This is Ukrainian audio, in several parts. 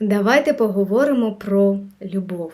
Давайте поговоримо про любов.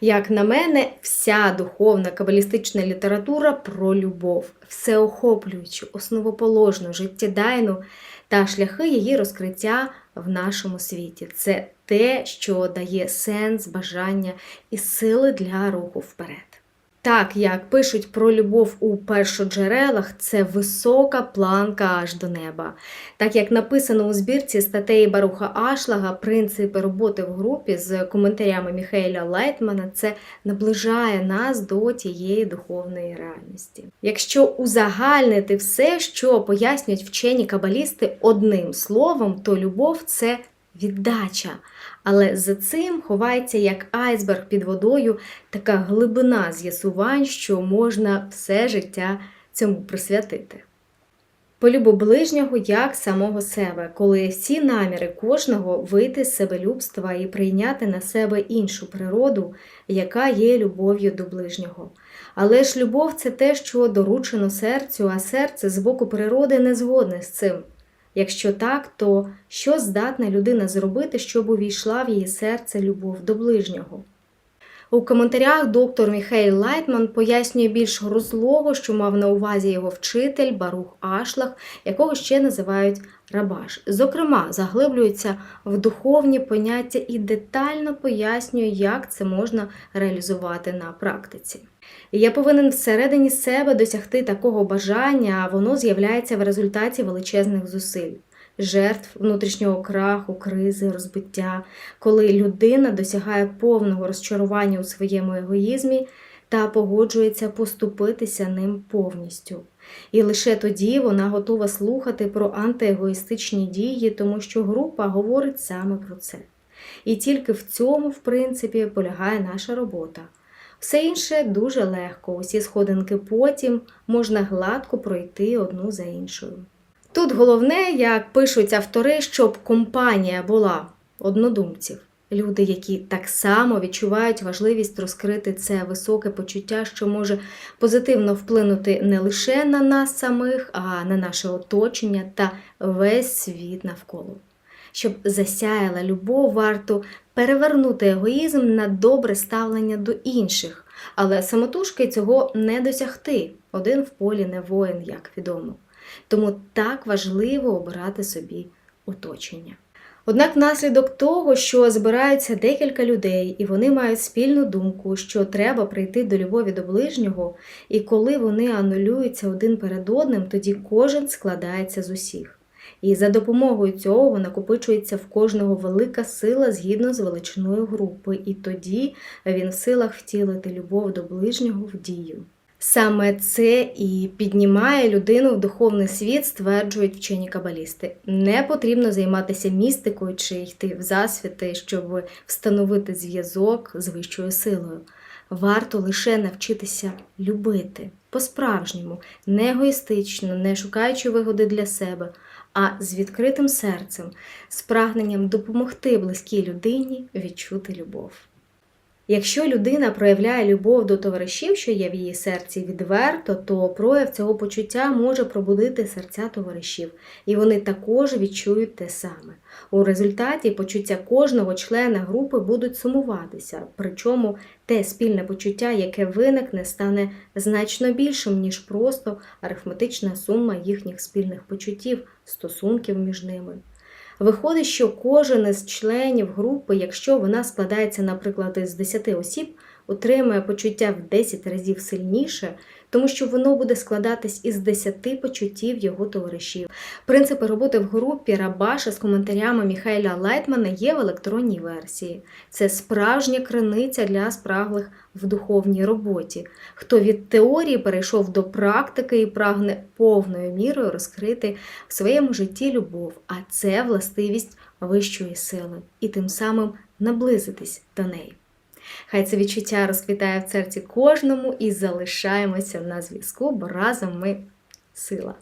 Як на мене, вся духовна кабалістична література про любов, всеохоплюючу, основоположну, життєдайну та шляхи її розкриття в нашому світі. Це те, що дає сенс, бажання і сили для руху вперед. Так, як пишуть про любов у першоджерелах, це висока планка аж до неба. Так як написано у збірці статей Баруха Ашлага, принципи роботи в групі з коментарями Міхаеля Лайтмана, це наближає нас до тієї духовної реальності. Якщо узагальнити все, що пояснюють вчені кабалісти одним словом, то любов це віддача. Але за цим ховається як айсберг під водою така глибина з'ясувань, що можна все життя цьому присвятити. Полюбу ближнього як самого себе, коли всі наміри кожного вийти з себелюбства і прийняти на себе іншу природу, яка є любов'ю до ближнього. Але ж любов це те, що доручено серцю, а серце з боку природи не згодне з цим. Якщо так, то що здатна людина зробити, щоб увійшла в її серце любов до ближнього? У коментарях доктор Міхейл Лайтман пояснює більш розлого, що мав на увазі його вчитель Барух Ашлах, якого ще називають Рабаш. Зокрема, заглиблюється в духовні поняття і детально пояснює, як це можна реалізувати на практиці. Я повинен всередині себе досягти такого бажання, а воно з'являється в результаті величезних зусиль, жертв, внутрішнього краху, кризи, розбиття, коли людина досягає повного розчарування у своєму егоїзмі та погоджується поступитися ним повністю. І лише тоді вона готова слухати про антиегоїстичні дії, тому що група говорить саме про це. І тільки в цьому, в принципі, полягає наша робота. Все інше дуже легко, усі сходинки потім можна гладко пройти одну за іншою. Тут головне, як пишуть автори, щоб компанія була однодумців, люди, які так само відчувають важливість розкрити це високе почуття, що може позитивно вплинути не лише на нас самих, а на наше оточення та весь світ навколо. Щоб засяяла любов, варто перевернути егоїзм на добре ставлення до інших, але самотужки цього не досягти. Один в полі не воїн, як відомо. Тому так важливо обирати собі оточення. Однак внаслідок того, що збираються декілька людей, і вони мають спільну думку, що треба прийти до любові до ближнього, і коли вони анулюються один перед одним, тоді кожен складається з усіх. І за допомогою цього накопичується в кожного велика сила згідно з величиною групи, і тоді він в силах втілити любов до ближнього в дію. Саме це і піднімає людину в духовний світ, стверджують вчені кабалісти. Не потрібно займатися містикою чи йти в засвіти, щоб встановити зв'язок з вищою силою. Варто лише навчитися любити по-справжньому, не егоїстично, не шукаючи вигоди для себе, а з відкритим серцем, з прагненням допомогти близькій людині відчути любов. Якщо людина проявляє любов до товаришів, що є в її серці відверто, то прояв цього почуття може пробудити серця товаришів, і вони також відчують те саме. У результаті почуття кожного члена групи будуть сумуватися, причому те спільне почуття, яке виникне, стане значно більшим, ніж просто арифметична сума їхніх спільних почуттів, стосунків між ними. Виходить, що кожен із членів групи, якщо вона складається, наприклад, із 10 осіб, отримує почуття в 10 разів сильніше, тому що воно буде складатись із 10 почуттів його товаришів. Принципи роботи в групі Рабаша з коментарями Міхайля Лайтмана є в електронній версії. Це справжня криниця для спраглих в духовній роботі. Хто від теорії перейшов до практики і прагне повною мірою розкрити в своєму житті любов, а це властивість вищої сили, і тим самим наблизитись до неї. Хай це відчуття розквітає в серці кожному і залишаємося на зв'язку, бо разом ми сила.